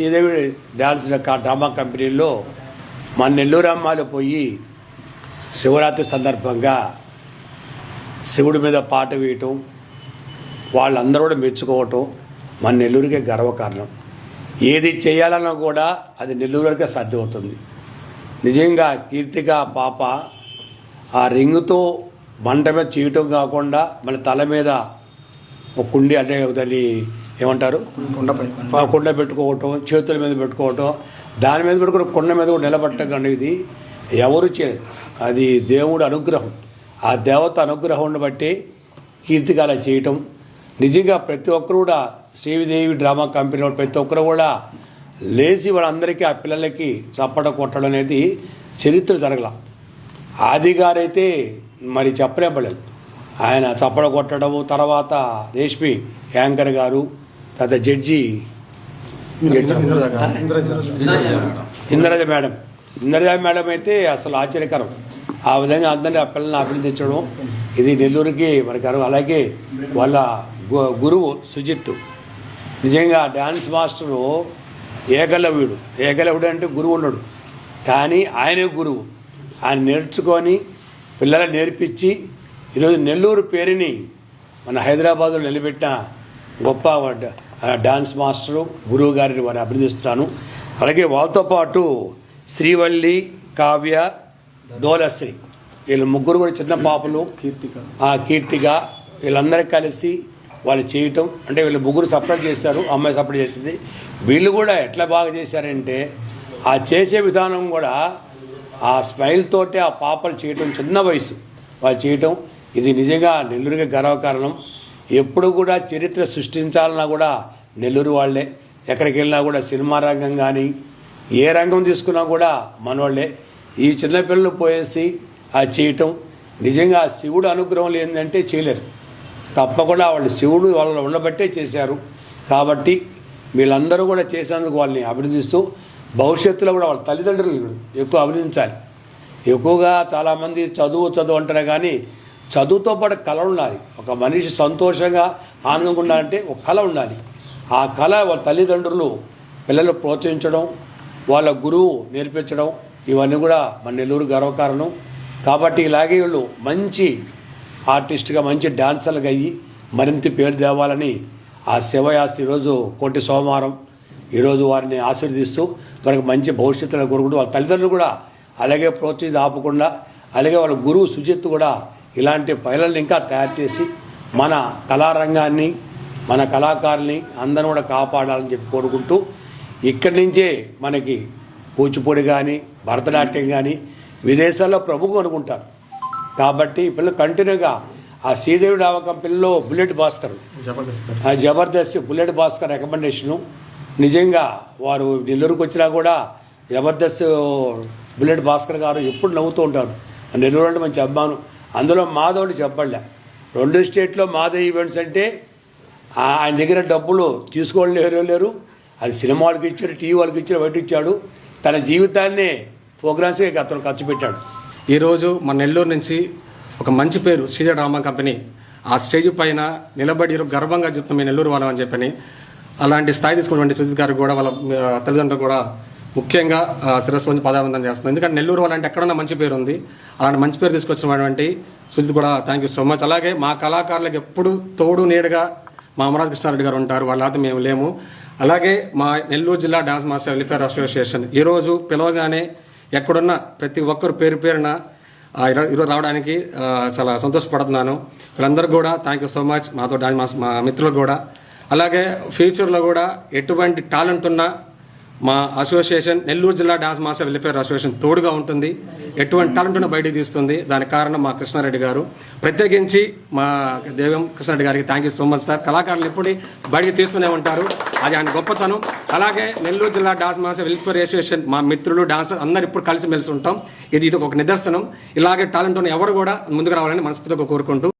Sridevi dance drama కంపెనీలో మా నెల్లూరు అమ్మాయిలు పోయి శివరాత్రి సందర్భంగా శివుడి మీద పాట వేయటం వాళ్ళందరూ కూడా మెచ్చుకోవటం మన నెల్లూరుకే గర్వకారణం. ఏది చేయాలన్నా కూడా అది నెల్లూరుకే సాధ్యమవుతుంది. నిజంగా కీర్తిగా పాప ఆ రింగుతో మంట మీద చేయటం కాకుండా మన తల మీద ఒక కుండి అంటే దాన్ని ఏమంటారు? కొండపై కుండ పెట్టుకోవటం చేతుల మీద పెట్టుకోవటం దాని మీద పెట్టుకుని కుండ మీద కూడా నిలబట్టం ఇది ఎవరు చే అది దేవుడు అనుగ్రహం. ఆ దేవత అనుగ్రహం బట్టి కీర్తిగా అలా చేయటం. నిజంగా ప్రతి ఒక్కరు కూడా శ్రీదేవి డ్రామా కంపెనీ వాళ్ళు ప్రతి ఒక్కరు కూడా లేచి వాళ్ళందరికీ ఆ పిల్లలకి చప్పట కొట్టడం అనేది చరిత్ర జరగల. ఆది గారైతే మరి చెప్పలేపలేదు ఆయన చప్పడ కొట్టడము తర్వాత రేష్మి యాంకర్ గారు తర్వాత judge Indraja madam. Indraja madam అయితే అసలు ఆశ్చర్యకరం. ఆ విధంగా అందరినీ ఆ పిల్లల్ని అభినందించడం. ఇది నెల్లూరుకి గర్వం అలాగే వాళ్ళ గురువు సుజిత్ నిజంగా డ్యాన్స్ మాస్టరు ఏకలవ్యుడు. ఏకలవ్యుడు అంటే గురువు ఉన్నాడు. కానీ ఆయనే గురువు. ఆయన నేర్చుకొని పిల్లలకు నేర్పించి ఈరోజు నెల్లూరు పేరుని మన హైదరాబాద్లో నిలబెట్టిన గొప్ప డాన్స్ మాస్టరు గురువు గారిని వారిని అభినందిస్తున్నాను. అలాగే వాళ్ళతో పాటు శ్రీవల్లి కావ్య దోలశ్రీ వీళ్ళు ముగ్గురు కూడా చిన్న పాపలు. కీర్తిక. ఆ కీర్తిగా వీళ్ళందరూ కలిసి వాళ్ళు చేయటం అంటే వీళ్ళు ముగ్గురు సపరేట్ చేశారు అమ్మాయి సపరేట్ చేసింది. వీళ్ళు కూడా ఎట్లా బాగా చేశారంటే ఆ చేసే విధానం కూడా ఆ స్మైల్ తోటే ఆ పాపలు చేయటం చిన్న వయసు. వాళ్ళు చేయటం ఇది నిజంగా నెల్లూరుగా గర్వకారణం. ఎప్పుడు కూడా చరిత్ర సృష్టించాలన్నా కూడా నెల్లూరు వాళ్ళే. ఎక్కడికి వెళ్ళినా కూడా సినిమా రంగం కానీ ఏ రంగం తీసుకున్నా కూడా మనవాళ్ళే ఈ చిన్నపిల్లలు పోయేసి ఆ చేయటం నిజంగా శివుడు అనుగ్రహం లేదంటే చేయలేరు. తప్పకుండా వాళ్ళు శివుడు వాళ్ళు ఉండబట్టే చేశారు. కాబట్టి వీళ్ళందరూ కూడా చేసేందుకు వాళ్ళని అభినందిస్తూ భవిష్యత్తులో కూడా వాళ్ళ తల్లిదండ్రులు ఎక్కువ అభినందించాలి. ఎక్కువగా చాలామంది చదువు చదువు అంటారు కానీ చదువుతో పాటు కళ ఉండాలి. ఒక మనిషి సంతోషంగా ఆనందంగా ఉండాలంటే ఒక కళ ఉండాలి. ఆ కళ వాళ్ళ తల్లిదండ్రులు పిల్లలు ప్రోత్సహించడం వాళ్ళ గురువు నేర్పించడం ఇవన్నీ కూడా మన నెల్లూరు గర్వకారణం. కాబట్టి ఇలాగే వీళ్ళు మంచి ఆర్టిస్ట్గా మంచి డాన్సర్లుగా అయ్యి మరింత పేరు తేవాలని ఆ శివయాస్ ఈరోజు కోటి సోమవారం ఈరోజు వారిని ఆశీర్వదిస్తూ వారికి మంచి భవిష్యత్తులో కోరుకుంటూ వాళ్ళ తల్లిదండ్రులు కూడా అలాగే ప్రోత్సహించి ఆపకుండా అలాగే వాళ్ళ గురువు సుజిత్ కూడా ఇలాంటి పైలల్ని ఇంకా తయారు చేసి మన కళారంగాన్ని మన కళాకారుల్ని అందరిని కూడా కాపాడాలని చెప్పి కోరుకుంటూ ఇక్కడి నుంచే మనకి కూచిపూడి కానీ భరతనాట్యం కానీ విదేశాల్లో ప్రముఖం అనుకుంటారు. కాబట్టి పిల్లలు కంటిన్యూగా ఆ శ్రీదేవి డాబా కంపెనీలో బుల్లెట్ భాస్కర్. ఆ జబర్దస్త్ బుల్లెట్ భాస్కర్ రికమెండేషను. నిజంగా వారు నెల్లూరుకు వచ్చినా కూడా జబర్దస్త్ బుల్లెట్ భాస్కర్ గారు ఎప్పుడు నవ్వుతూ ఉంటారు. నెల్లూరు అంటే మంచి అభిమానం. అందులో మాధవుడు చెప్పలే. రెండు స్టేట్లో మాధవ్ ఈవెంట్స్ అంటే ఆయన దగ్గర డబ్బులు తీసుకోలేరు లేరు లేరు. అది సినిమా వాళ్ళకి ఇచ్చాడు టీవీ వాళ్ళకి ఇచ్చాడు బయట ఇచ్చాడు. తన జీవితాన్నే ప్రోగ్రామ్స్కి అతను ఖర్చు పెట్టాడు. ఈరోజు మన నెల్లూరు నుంచి ఒక మంచి పేరు శ్రీధర్ డ్రామా కంపెనీ ఆ స్టేజ్ పైన నిలబడి గర్వంగా చెప్తాం మీ నెల్లూరు వాళ్ళం అని చెప్పని అలాంటి స్థాయి తీసుకున్నటువంటి సుజిత్ గారు కూడా వాళ్ళ తల్లిదండ్రులు కూడా ముఖ్యంగా శిరస్సు నుంచి పదాబంధం చేస్తుంది. ఎందుకంటే నెల్లూరు వాళ్ళంటే ఎక్కడన్నా మంచి పేరు ఉంది అలాంటి మంచి పేరు తీసుకొచ్చినటువంటి సుజిత్ కూడా థ్యాంక్ యూ సో మచ్ అలాగే మా కళాకారులకు ఎప్పుడు తోడు నీడగా మా అమరావతి కృష్ణారెడ్డి గారు ఉంటారు. వాళ్ళ మేము లేము. అలాగే మా నెల్లూరు జిల్లా డాన్స్ మాస్టర్ వెల్ఫేర్ అసోసియేషన్. ఈరోజు పిలవగానే ఎక్కడున్నా ప్రతి ఒక్కరు పేరు పేరున ఈరోజు రావడానికి చాలా సంతోషపడుతున్నాను. వీళ్ళందరూ కూడా థ్యాంక్ యూ సో మచ్ మాతో డాన్స్ మాస్ మా మిత్రులు కూడా. అలాగే ఫ్యూచర్లో కూడా ఎటువంటి టాలెంట్ ఉన్నా మా అసోసియేషన్ నెల్లూరు జిల్లా డాన్స్ మాస్టర్ వెల్ఫేర్ అసోసియేషన్ తోడుగా ఉంటుంది. ఎటువంటి టాలెంట్ను బయటకు బయటికి తీస్తుంది. దానికి కారణం మా కృష్ణారెడ్డి గారు. ప్రత్యేకించి మా దేవం కృష్ణారెడ్డి గారికి thank you so much sir కళాకారులు ఎప్పుడు బయటికి తీస్తూనే ఉంటారు. అది ఆయన గొప్పతనం. అలాగే నెల్లూరు జిల్లా డాన్స్ మాస్టర్ వెల్ఫేర్ అసోసియేషన్ మా మిత్రులు డాన్సర్ అందరు ఇప్పుడు కలిసి మెలిసి ఉంటాం. ఇది ఇది ఒక నిదర్శనం. ఇలాగే టాలెంట్ ఉన్న ఎవరు కూడా ముందుకు రావాలని మనస్ఫూర్తిగా కోరుకుంటూ